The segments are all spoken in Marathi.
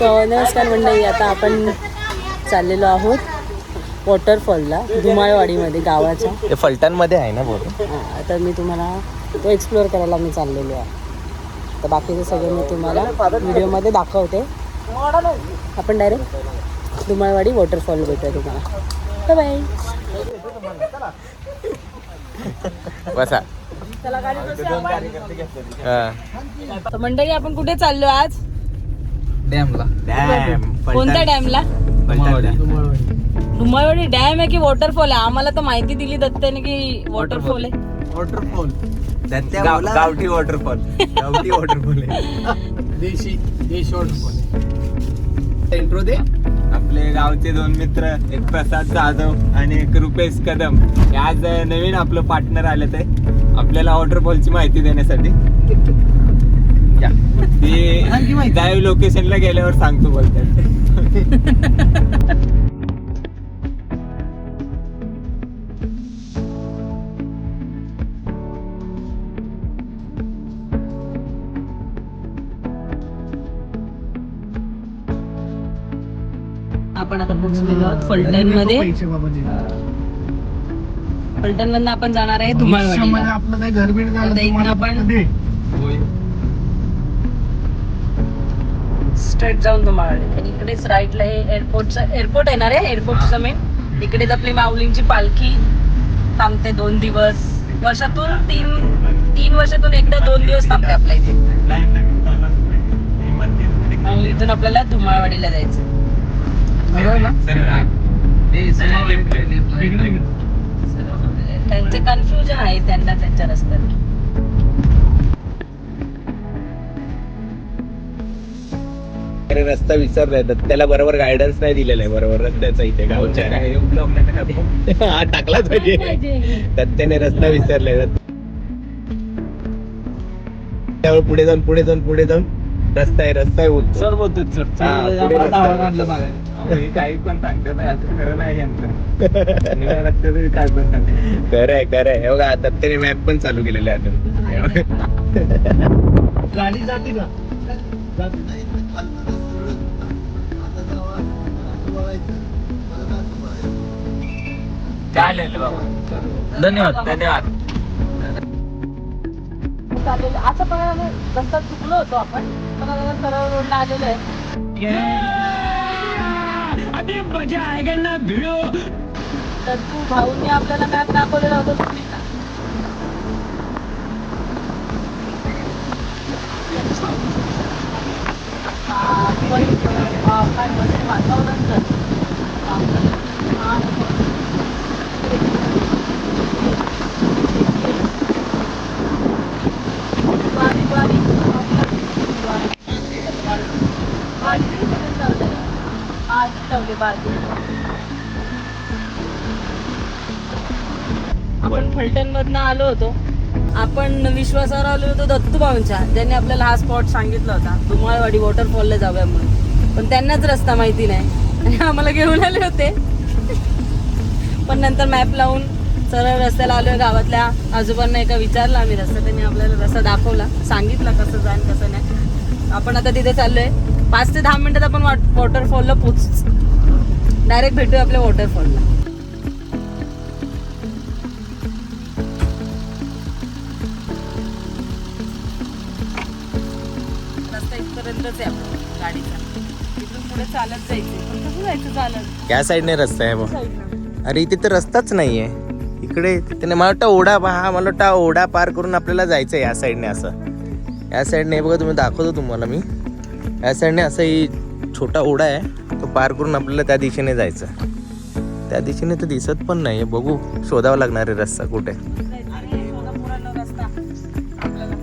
सो नमस्कार मंडळी आता आपण चाललेलो आहोत वॉटरफॉलला धुमाळवाडीमध्ये गावाच्या ते फलटणमध्ये आहे ना बोल? हां, आता मी तुम्हाला तो एक्सप्लोअर करायला मी चाललेलो आहे. तर बाकीचं सगळं मी तुम्हाला व्हिडिओमध्ये दाखवते. आपण डायरेक्ट धुमाळवाडी वॉटरफॉल भेटूया तुम्हाला. बाय बसा. तर मंडळी आपण कुठे चाललो आज? डॅमला कोणत्या डॅमला धुमाळवाडी डॅम आहे की वॉटरफॉल आहे? आम्हाला तर माहिती दिली दत्ताने की वॉटरफॉल आहे. वॉटरफॉल गाव- गावठी वॉटरफॉल गावठी वॉटरफॉल देशी देशी वॉटरफॉल इंट्रो दे. आपले गावचे दोन मित्र एक प्रसाद जाधव आणि एक रुपेश कदम. हे आज नवीन आपलं पार्टनर आले ते. आपल्याला वॉटरफॉलची माहिती देण्यासाठी. लाईव्ह लोकेशनला गेल्यावर सांगतो बोलतात. आपण आता पोहोचलेलो आहोत फलटणमध्ये फलटण मधनं आपण जाणार आहे धुमाळवाडीला. आपलं काही घर बीड झालं तुम्हाला आपण- स्ट्रेट जाऊन आणि इकडेच राईटला हे एअरपोर्टचं एअरपोर्ट येणार आहे एअरपोर्टचं मेन इकडेच आपली माऊलींची पालखी थांबते दोन दिवस. वर्षातून तीन तीन वर्षातून एकदा दोन दिवस थांबते आपल्या इथे. आणि इथून आपल्याला धुमाळवाडीला जायचं. बरोबर ना? त्यांचे कन्फ्युजन आहे त्यांना त्यांच्या रस्त्यात रस्ता विसरलाय तर त्याला बरोबर गायडन्स नाही दिलेला आहे बरोबर रस्त्याचा इथे गावच्या हा टाकलाच पाहिजे. तर त्याने रस्ता विसरलाय. त्यामुळे पुढे जाऊन पुढे जाऊन पुढे जाऊन रस्ता आहे रस्ता आहे हा. काढलं मागे. काही पण सांगतो खरं नाही काय पण सांगतो खरं आहे खरं आहे. हे बघा आता त्याने मॅप पण चालू केलेले आहे आता. गाडी जाते का. चालेल बाबा. धन्यवाद धन्यवाद. चालेल. असं पण रस्ता चुकलो होतो आपण. पण आता सरळ रोडला आलेलो आहे. तर तू भाऊनी आपल्याला मॅप दाखवलेला होता तुम्ही. आ, वातावरण आज आपण फलटण मधनं आलो होतो. आपण विश्वासावर आलो होतो दत्तू भाऊंच्या त्यांनी आपल्याला हा स्पॉट सांगितला होता. धुमाळवाडी वॉटरफॉलला जाऊया म्हणून. पण त्यांनाच रस्ता माहिती नाही. आणि आम्हाला घेऊन आले होते. पण नंतर मॅप लावून सरळ रस्त्याला आलोय गावातल्या आजोबांना एका विचारला आम्ही रस्ता त्यांनी आपल्याला रस्ता दाखवला. सांगितलं कसं जाण कसं नाही. आपण आता तिथे चाललोय. पाच ते दहा मिनिटात आपण वॉटरफॉलला पोच डायरेक्ट भेटूया आपल्या वॉटरफॉलला चालत जायचं. पण कसं जायचं चालत? या साईडने रस्ता आहे बघ. अरे इथे तर रस्ताच नाहीये. इकडे त्याने मला वाटतं ओढा हा मला वाटतं हा ओढा पार करून आपल्याला जायचं आहे या साईडने असं. या साईडने हे बघा तुम्ही दाखवतो तुम्हाला मी. या साईडने असं ही छोटा ओढा आहे. तो पार करून आपल्याला त्या दिशेने जायचं त्या दिशेने तर दिसत पण नाही बघू शोधावं लागणार आहे रस्ता कुठे. रस्ता. आपल्याला.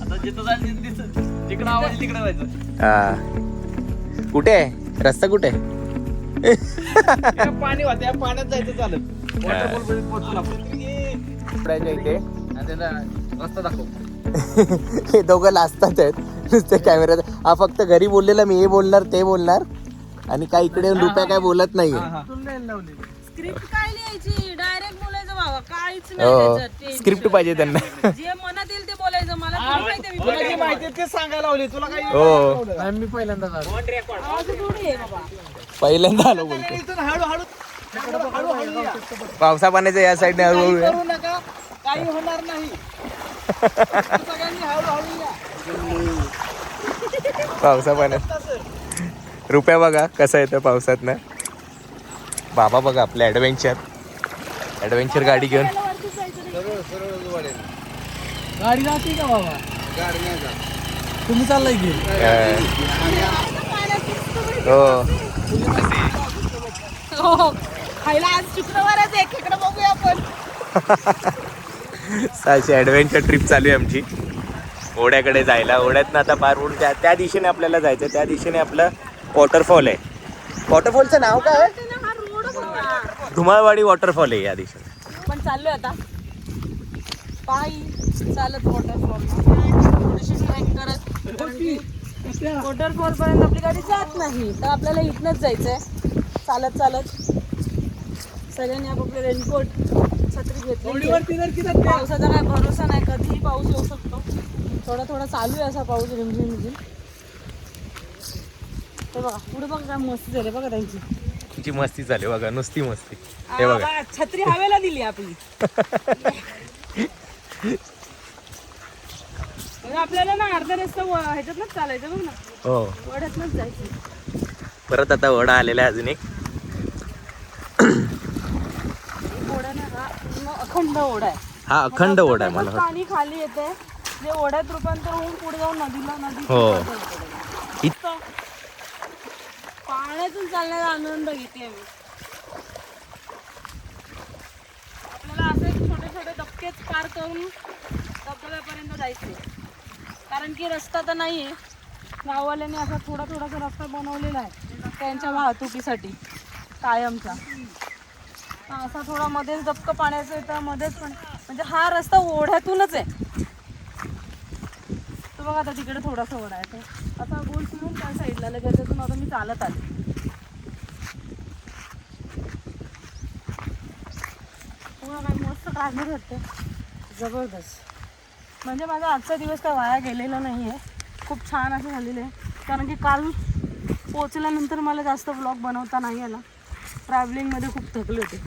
आता जिथं जायचं तिथं दिसत. जिकडं आवाज तिकडे जायचं. हा. कुठे आहे? रस्ता कुठे पाणी पाण्यात जायचं चालत. इथे रस्ता दाखव. हे दोघं लाजतात आहेत. नुसते कॅमेऱ्यात हा फक्त घरी बोललेला मी हे बोलणार ते बोलणार. आणि काय इकडे रुपया काय बोलत नाहीये. स्क्रिप्ट काय लिहायची? डायरेक्ट बोलायचं बाबा. काहीच हो. नाही स्क्रिप्ट पाहिजे त्यांना. जे मनात येईल ते बोलायचं मला तुला जी माहिती आहे तेच सांगायला लावली. तुला काही हो. मी पहिल्यांदा बाबा पहिल्यांदा आलो बोलतो इथून हळूहळू हळूहळू या. पावसा पाण्याच्या या साईडने हळूहळू काही या. करू नका. काही होणार नाही. सगळ्यांनी हळूहळू या. पावसा पाण्यात रुपया बघा कसा येतं पावसात ना बाबा बघा आपलं ॲडव्हेंचर ॲडव्हेंचर गाडी घेऊन. गाडी जाते का बाबा? तुम्ही चाललाय की? अं, हो हो. खायला आज शुक्रवारच आहे. खेकडं बघूया आपण. अशी ॲडव्हेंचर ट्रिप चालू आहे आमची. ओढ्याकडे जायला. ओढ्यातनं आता पार उडून त्या त्या दिशेने आपल्याला जायचं त्या दिशेने आपलं वॉटरफॉल आहे. वॉटरफॉलचं नाव काय? आहे? हा धुमाळवाडी वॉटरफॉल आहे या दिशेने. पण चाललोय आता. पायी. चालत वॉटरफॉल थोडीशी ट्रेक करत. वॉटरफॉल पर्यंत आपली गाडी जात नाही. तर आपल्याला इथनच जायचंय. चालत चालत. सगळ्यांनी आपापले रेनकोट छत्री घेतली पावसाचा काय भरोसा नाही. कधीही पाऊस येऊ शकतो. थोडा थोडा चालू आहे असा पाऊस रिमझिम रिमझिम हे बघा पुढे बघा काय मस्ती झाली बघा त्यांची. तुमची मस्ती चालू आहे बघा नुसती मस्ती. हे बघा. छत्री हवेला दिली आपली. म्हणजे आपल्याला ना अर्धा रस्ता व- ह्याच्यातनंच चालायचं बघ ना. हो. वड्यातनंच जायचं. परत आता ओढा आलेला आहे अजून एक. ओढा ना हा पूर्ण अखंड ओढा आहे. हा अखंड ओढा आहे मला. पाणी खाली येते. जे ओढ्यात रूपांतर होऊन पुढे जाऊन नदीला नदी हो. पाण्यातून चालण्याचा आनंद घेते मी आपल्याला असे छोटे छोटे धबकेच पार करून धबधब्यापर्यंत जायचे कारण की रस्ता तर नाही आहे गाववाल्यांनी असा थोडा थोडासा रस्ता बनवलेला आहे त्यांच्या वाहतुकीसाठी कायमचा. असा थोडा मध्येच धबकं पाण्याचं येतं मध्येच पण म्हणजे हा रस्ता ओढ्यातूनच आहे. तो बघा आता तिकडे थोडासा ओढा आहे. तो असा गोल फिरून त्या साईडला लगेच त्यातून आता मी चालत आले. काय मस्त काढणार वाटतं जबरदस्त. म्हणजे माझा आजचा दिवस काय वाया गेलेला नाही आहे खूप छान असं झालेलं आहे. कारण की काल पोचल्यानंतर मला जास्त ब्लॉग बनवता नाही आला. ट्रॅव्हलिंगमध्ये खूप थकले होते.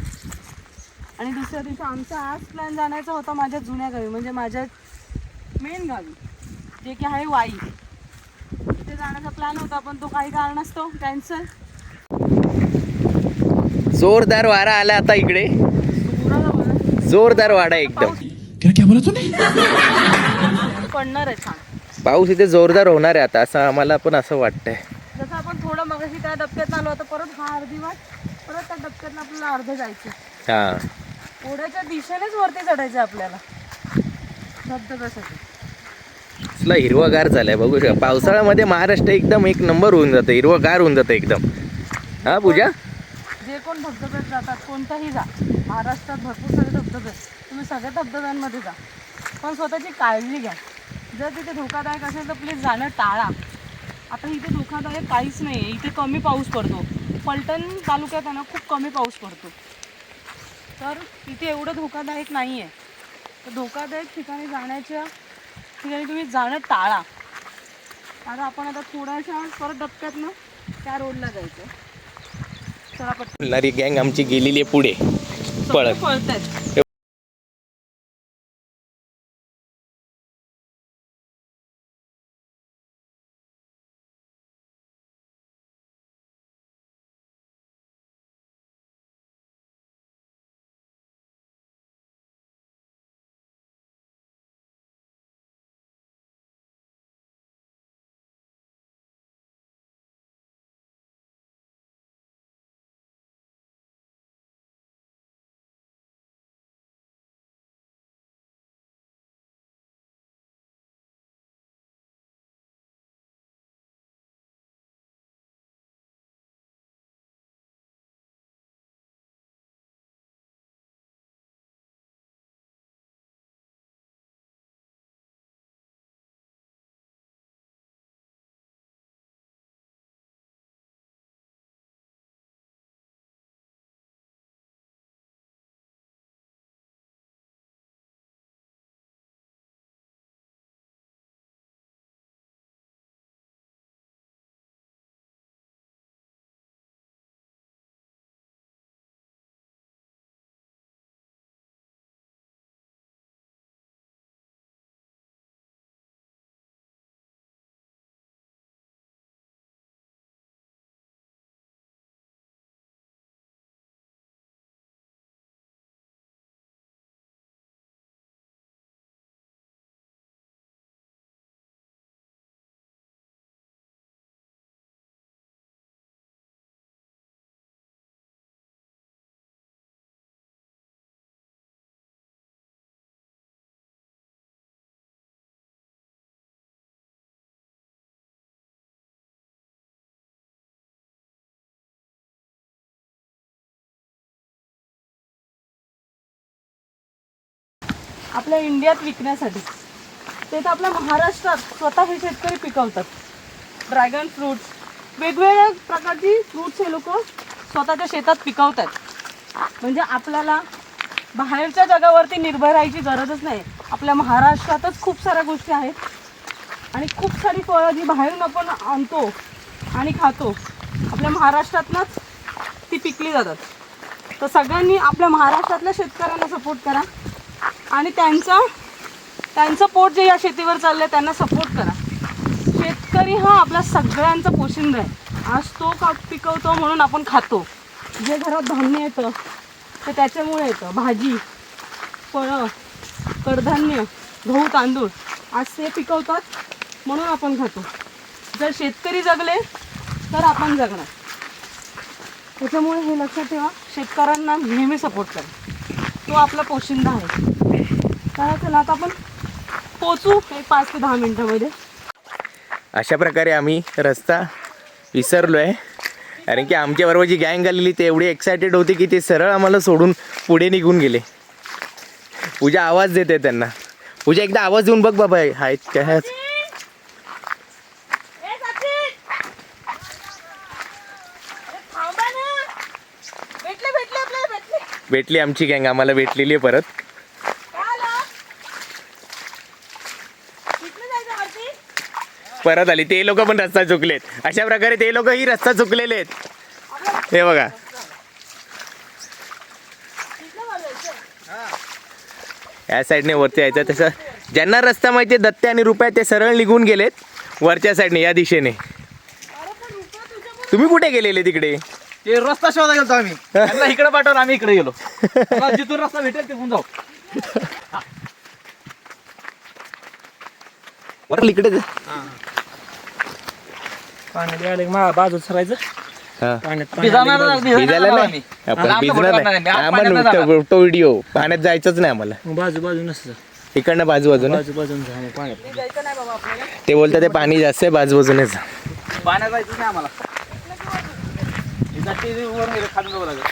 आणि दुसऱ्या दिवशी आमचा आज प्लॅन जाण्याचा होता माझ्या जुन्या गावी म्हणजे माझ्या मेन गावी. जे की आहे वाई. तिथे जाण्याचा प्लॅन होता पण तो काही कारणास्तव कॅन्सल जोरदार वारा आला आता इकडे. जोरदार वाडा आहे एकदम पडणार आहे छान. पाऊस इथे जोरदार होणार आहे आता असं आम्हाला पण असं वाटतंय. जसं आपण थोडं मगाशी त्या डबक्यात आलो आता परत हा अर्धी वाट परत त्या डबक्यात आपल्याला अर्ध जायचं. हा. ओढ्याच्या दिशेनेच वरती चढायचं आपल्याला. धबधब्यासाठी. असला हिरवागार झालाय बघू शकता. पावसाळ्यामध्ये महाराष्ट्र एकदम एक नंबर होऊन जातं हिरवागार होऊन जातं एकदम. हा पूजा? जे कोण धबधब्यात जातात कोणताही जा. महाराष्ट्रात भरपूर सारे धबधबे आहेत. तुम्ही सगळ्या धबधब्यांमध्ये जा. पण स्वतःची काळजी घ्या. जर तिथे धोकादायक असेल तर प्लीज जाणं टाळा. आता इथे धोकादायक काहीच नाही आहे इथे कमी पाऊस पडतो. पलटण तालुक्यात आहे ना खूप कमी पाऊस पडतो. तर इथे एवढं धोकादायक नाही आहे तर धोकादायक ठिकाणी जाण्याच्या ठिकाणी तुम्ही जाणं टाळा. आता आपण आता थोड्याशा परत डबक्यात ना त्या रोडला जायचं चला गँग आमची गेलेली आहे पुढे. पळत. पळत आपल्या इंडियात विकण्यासाठी. ते तर आपल्या महाराष्ट्रात स्वतः हे शेतकरी पिकवतात. ड्रॅगन फ्रूट्स वेगवेगळ्या प्रकारची फ्रूट्स हे लोक स्वतःच्या शेतात पिकवतात. म्हणजे आपल्याला बाहेरच्या जगावरती निर्भर राहायची गरजच नाही. आपल्या महाराष्ट्रातच खूप साऱ्या गोष्टी आहेत. आणि खूप सारी फळं जी बाहेरून आपण आणतो आणि खातो आपल्या महाराष्ट्रातनंच ती पिकली जातात. तर सगळ्यांनी आपल्या महाराष्ट्रातल्या शेतकऱ्यांना सपोर्ट करा. आणि त्यांचा त्यांचं पोट जे या शेतीवर चाललं आहे त्यांना सपोर्ट करा. शेतकरी हा आपला सगळ्यांचा पोशिंदा आहे. आज तो का पिकवतो म्हणून आपण खातो. जे घरात धान्य येतं ते त्याच्यामुळे येतं. भाजी फळं कडधान्य गहू तांदूळ आज ते पिकवतात म्हणून आपण खातो. जर शेतकरी जगले तर आपण जगणार. त्याच्यामुळे हे लक्षात ठेवा शेतकऱ्यांना नेहमी सपोर्ट करा. तो आपला पोशिंदा आहे. तर चला आता आपण पोचू एक पाच ते दहा मिनिटामध्ये. अशा प्रकारे आम्ही रस्ता विसरलो आहे कारण की आमच्याबरोबर जी गँग आलेली ते एवढी एक्सायटेड होती की ते सरळ आम्हाला सोडून पुढे निघून गेले. पूजा आवाज देते त्यांना. पूजा एकदा आवाज देऊन बघ बाबा आहेत काय आहेत? भेटले भेटले आपल्याला भेटले आमची गँग आम्हाला भेटलेली आहे परत. परत आली. ते लोक पण रस्ता चुकलेत. अशा प्रकारे ते लोक ही रस्ता चुकलेले आहेत. हे बघा. या साईडने वरती यायचं. तसं ज्यांना रस्ता माहिती आहे दत्ते आणि रुपये ते सरळ निघून गेलेत. वरच्या साईडने या दिशेने. तुम्ही कुठे गेलेले तिकडे? ते रस्ता शोधा गेलो आम्ही. त्यांना इकडे पाठवलं आम्ही इकडे गेलो. जिथून रस्ता भेटेल तिथून जाऊ. इकडे. पाण्यात आले मा बाजू सरायचं. पाण्यात भिजाणार नाही, भिजायला भिजाणार नाही. आम्ही. आपण आमचा भिजणार फोटो नाही. काढणार नाही. आम्हाला पाण्यात नाही नुसतं तो व्हिडिओ पाण्यात जायचंच नाही आम्हाला. मग बाजू बाजू नसतं इकडनं बाजू बाजूने. बाजू बाजून जा मग पाण्यात. जायचं नाही बाबा आपल्याला ते बोलतात ते पाणी जास्त आहे बाजू बाजूनेच पाण्यात जायचं नाही आम्हाला. हे जाती वर गेलं, खाली जावं लागेल.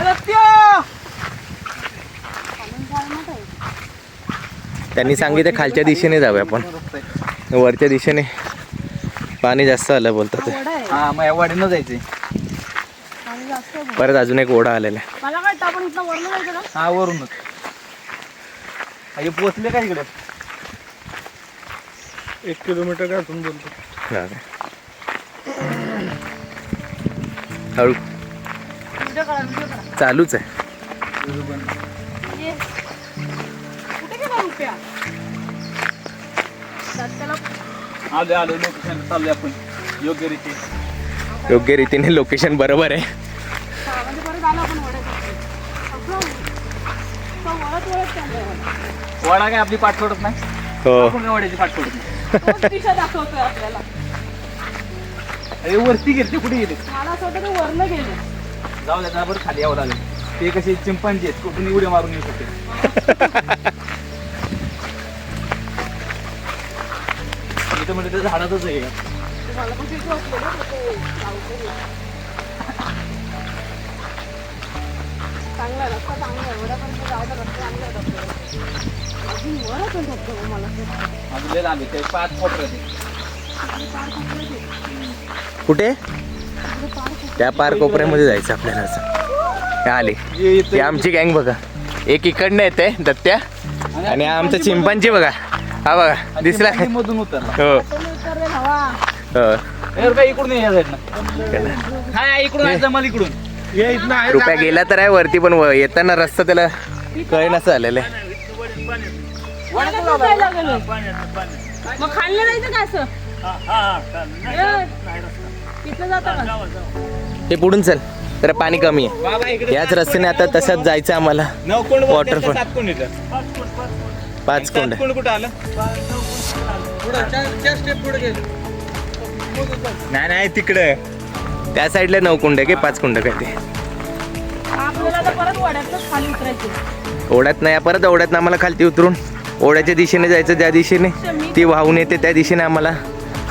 ए, दत्त्या! त्यांनी सांगितलं खालच्या दिशेने जाऊया आपण. वरच्या दिशेने. पाणी जास्त आलं बोलतात हा मग या वाडीनं जायचंय. परत अजून एक ओढा आलेला हा वरूनच. हा, पोचले का इकडे? एक किलोमीटर गाठून बोलतो. हळू. चालूच आहे. आलो आलो लोकेशन आपण. योग्य रीती. योग्य रीतीने लोकेशन बरोबर आहे. वाडा. काय आपली पाठ सोडत नाही? हो. आपण काय वाड्याची पाठ सोडत नाही आपल्याला. अरे वरती गेले ते कुठे गेले? मला असं वाटतं ते वरनं गेले. जाऊ द्या बरं खाली यावं लागेल. ते कसे चिंपांजी आहेत कुठून उड्या मारून येऊ शकते. मी तर म्हणजे त्या झाडातच आहे. का मला पण तिथे ते लावतो. चांगला आहे, रस्ता चांगला आहे. जायचा रस्ता चांगला आहे धबधबा. अजून वर पण धबधबा मला असं अजून लय लांब आहे ते पाच फॉट राहते तिकडे पार कोपऱ्यात आहे. कुठे? त्या पार कोपऱ्यामध्ये जायचं आपल्याला असं. आले. ये ते आमची गँग बघा. एक इकडनं येते दत्त्या. आणि हा आमचा चिंपांची बघा. हा बघा दिसला चिंपांजी मधून उतरला. हो. हो. इकडून रुपया गेला तर आहे वरती पण व- येताना रस्ता त्याला कळे नसं आलेलं आहे तिथलं जातं का? हे पुढून चल तर पाणी कमी आहे. याच रस्त्याने आता तसंच जायचं आम्हाला. नऊ कोण Waterfall. सात कोण येतं पाच कोंड कोण कुठं आलं? नाही नाही तिकडे. त्या साईडला नऊ कुंड आहे की पाच कुंड काय ते आपल्याला आता परत वड्यातच खाली उतरायचं. ओढ्यात नाही परत ओढ्यात आम्हाला खालती उतरून. ओढ्याच्या दिशेने जायचं ज्या दिशेने ती वाहून येते त्या दिशेने आम्हाला.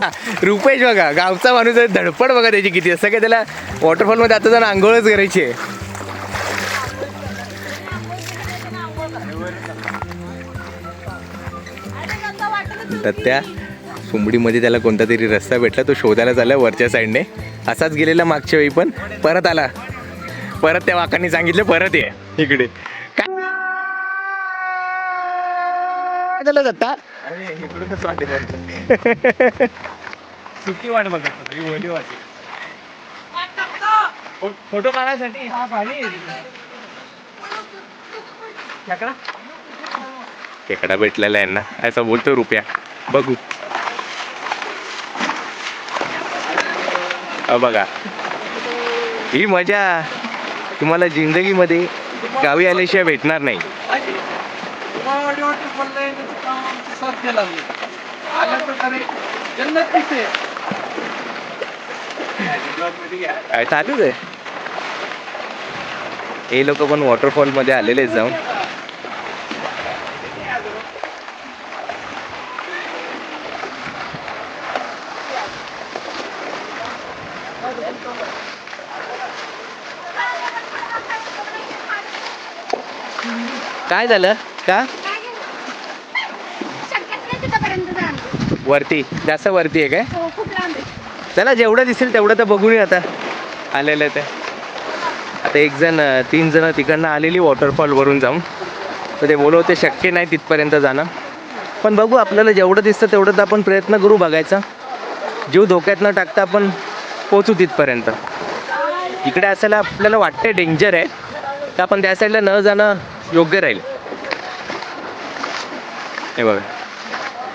रुपेश बघा गावचा माणूस आहे धडपड बघा त्याची किती असं काय त्याला वॉटरफॉलमध्ये आता जाऊन आंघोळच करायची आहे. तर त्या सुंबडीमध्ये त्याला कोणता तरी रस्ता भेटला तो शोधायला चालला वरच्या साईडने असाच गेलेला मागच्या वेळी पण. परत आला. परत त्या वाकांनी सांगितलं परत ये. इकडे. काय झालं दत्ता? अरे इकडूनच वाटेल सुकी वाट बघत होतो, ही ओली वाट. फो- फोटो काढायसाठी? हा. खेकडा? खेकडा भेटलेला आहे ना असं बोलतो रुपया. बघू. अ बघा. ही मजा तुम्हाला जिंदगीमध्ये गावी आल्याशिवाय भेटणार नाही. तुम्हाला बोलले त्याचं काम आमचं साथ द्यायला लागलं. आल्या प्रकारे जन्नत दिसते. काय चालूच आहे हे लोक पण वॉटरफॉलमध्ये आलेले जाऊन काय झालं का शक्यच नाही तिथपर्यंत जाणं. वरती. जास्त वरती आहे काय? हो. चला जेवढं दिसेल तेवढं तर बघून आता. आलेलं ते. आता एक जण तीन जण तिकडनं आलेली वॉटरफॉल वरून जाऊन. तर ते बोलव ते शक्य नाही तिथपर्यंत जाणं. पण बघू आपल्याला जेवढं दिसतं तेवढं तर आपण प्रयत्न करू बघायचा. जीव धोक्यात न टाकता आपण पोचू तिथपर्यंत. इकडे असायला आपल्याला वाटते डेंजर आहे. तर आपण त्या साईडला न जाणं योग्य राहील. हे बघा.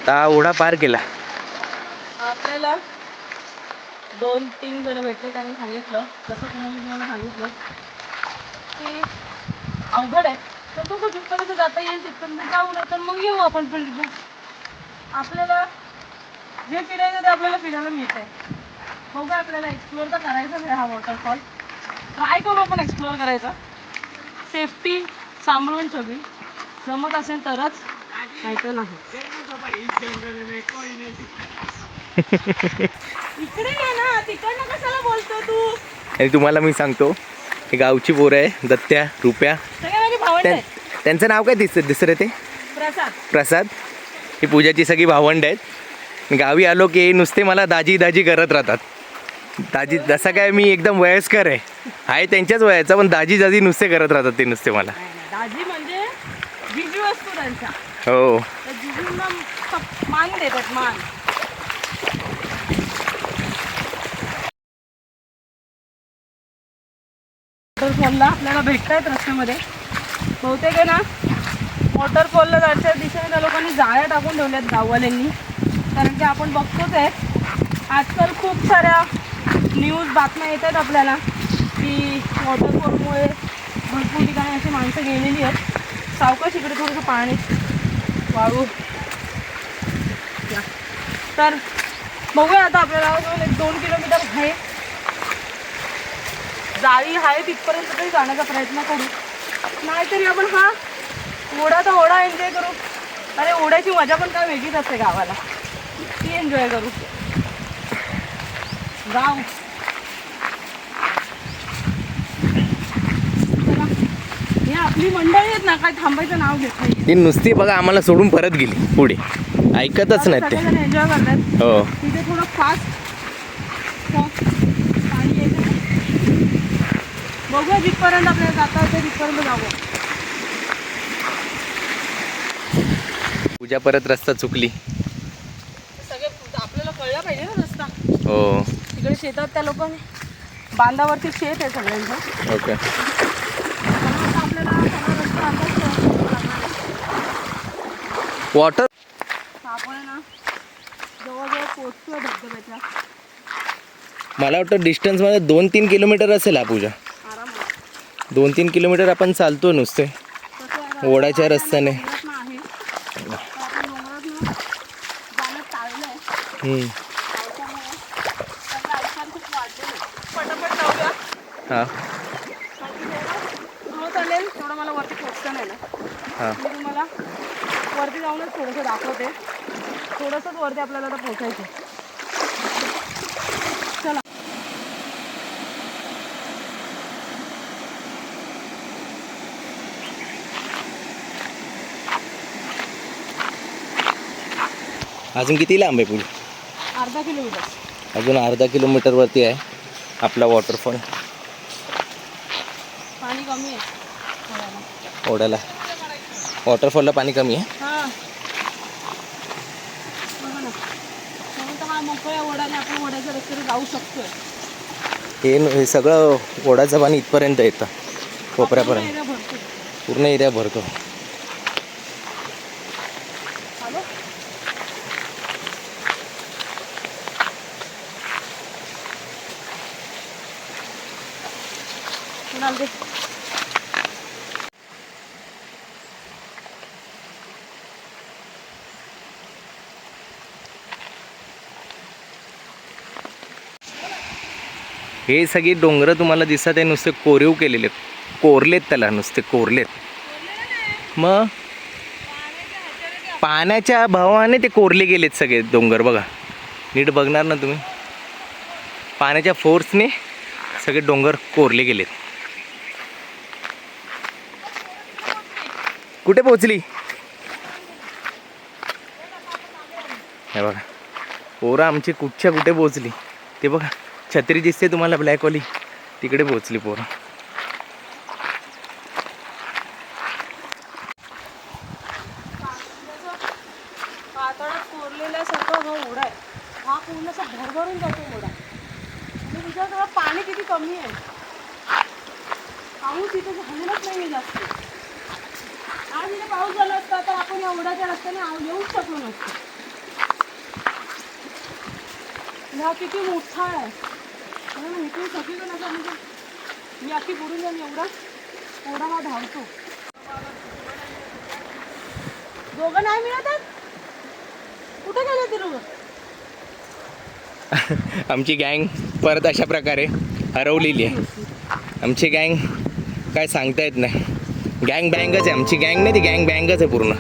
आता ओढा पार केला. आपल्याला दोन तीन जण भेटले त्यांनी सांगितलं. जसं तुम्ही तुम्हाला सांगितलं की अवघड आहे. तर तो जिथपर्यंत जाता येईल तिथपर्यंत? जाऊ ना तर मग येऊ आपण पण तिथे आपल्याला जे फिरायचं ते आपल्याला फिरायला मिळतं आहे मग आपल्याला एक्सप्लोअर तर करायचं आहे हा वॉटरफॉल ट्राय करू आपण एक्सप्लोअर करायचा. सेफ्टी सांभाळून सगळी जमत असेल तरच. नाही तर नाही. इकडे ये ना तिकडनं कशाला बोलतो तू आणि तुम्हाला मी सांगतो हे गावची पोरं आहे दत्त्या रुप्या. सगळे माझे भावंड त्या- आहेत. त्यांचं नाव काय दिसत दुसरं ते? प्रसाद. प्रसाद. ही पूजाची सगळी भावंड आहेत. गावी आलो की नुसते मला दाजी दाजी करत राहतात. दाजी जसं काय मी एकदम वयस्कर आहे. आहे त्यांच्याच वयाचा पण दाजी दाजी नुसते करत राहतात ते नुसते मला. नाही, नाही, दाजी म्हणजे जिजू असतो त्यांचा. हो. जिजूंना मान देतात मान. वॉटरफॉलला आपल्याला भेटतायत रस्त्यामध्ये. बहुतेक आहे ना वॉटरफॉलला जायच्या दिशेने त्या लोकांनी जाळ्या टाकून ठेवल्यात गाववाल्यांनी. कारण की आपण बघतोच आहे आजकाल खूप साऱ्या न्यूज बातम्या येत आहेत आपल्याला की वॉटरफॉलमुळे भरपूर ठिकाणी अशी माणसं गेलेली आहेत. सावकाश इकडे थोडंसं पाणी वाळू तर बघूया आता आपल्याला एक दोन किलोमीटर आहे. जाळी आहे तिथपर्यंत तरी जाण्याचा प्रयत्न करू. नाहीतरी आपण हा ओढा तर ओढा एन्जॉय करू. अरे ओढ्याची मजा पण काय वेगळीच असते गावाला. ती एन्जॉय करू. गाव चला. आपली मंडळी आहेत ना काय थांबायचं नाव घेत नाही ती नुसती बघा आम्हाला सोडून परत गेली. पुढे. ऐकतच नाहीत ते. एन्जॉय करतात. हो. तिथे थोडं फास्ट पाणी येते. बघूया जिथपर्यंत आपल्याला जाता येते तिथपर्यंत जाऊ पूजा परत रस्ता चुकली. सगळे आपल्याला कळलं पाहिजे ना रस्ता. हो. तिकडे शेतात त्या लोकांनी बांधावरती शेत आहे सगळ्यांचं. ओके. आपल्याला. वॉटर आपण ना जवळजवळ पोचतोय धबधब्याच्या. मला वाटतं डिस्टन्समध्ये दोन तीन किलोमीटर असेल हा पूजा. आरामात दोन तीन किलोमीटर आपण चालतो नुसते. कसं आहे, ओढाच्या रस्त्याने. डोंगरातनं आहे. तर आपण डोंगरातनं जाणं टाळलंय हम्म. पावसामुळे. त्याचं आयुष्यात खूप वाढलेलं आहे. पटापट जाऊया. हा कारण की जेवढं ग्रोथ आलेल तेवढं मला वरती पोचता नाही ना हा. मी तुम्हाला वरती जाऊनच थोडंसं दाखवते. थोडंसंच वरती आपल्याला आता पोहोचायचं चला. अजून किती लांब आहे पूल अर्धा किलोमीटर. अजून अर्धा किलोमीटरवरती आहे आपला वॉटरफॉल पाणी कमी आहे. ओढ्याला. वॉटरफॉलला पाणी कमी आहे हा बघा ना म्हणून तर हा मोकळ्या ओढ्याने आपण ओढ्याच्या रस्त्याने जाऊ शकतोय. हे हे सगळं ओढ्याचं पाणी इथपर्यंत येतं. कोपऱ्यापर्यंत. पूर्ण एरिया भरतो. हे सगळी डोंगरं तुम्हाला दिसत आहे नुसते कोरीव केलेले. कोरलेत त्याला नुसते कोरलेत. मग? पाण्याच्या भावाने ते कोरले गेलेत सगळे डोंगर बघा. नीट बघणार ना तुम्ही? पाण्याच्या फोर्सने सगळे डोंगर कोरले गेलेत. कुठे पोचली हे बघा. पोरं आमची कुठच्या कुठे पोचली ते बघा. छत्री दिसते तुम्हाला ब्लॅकवाली तिकडे पोचली पोरं. पातळात आहे. हा भरभरून जातो म्हणजे पाणी किती कमी आहे? पाऊस तिथे झालेलाच नाही जास्त. आज इथे पाऊस झाला असता तर आपण या ओढ्याच्या रस्त्याने येऊच शकलो नसतो. हा किती मोठा आहे. म्हणून इथे सगळीकडे असं म्हणजे मी अख्खी बुडून जाईन एवढा ओढा हा धावतो. दोघं नाही मिळत आहेत? कुठे गेले ते लोक आमची गँग परत अशा प्रकारे हरवलेली आहे. आमची गँग काय सांगता येत नाही. गँग बँगच आहे. आमची गँग नाही ती गँग बँगच आहे पूर्ण.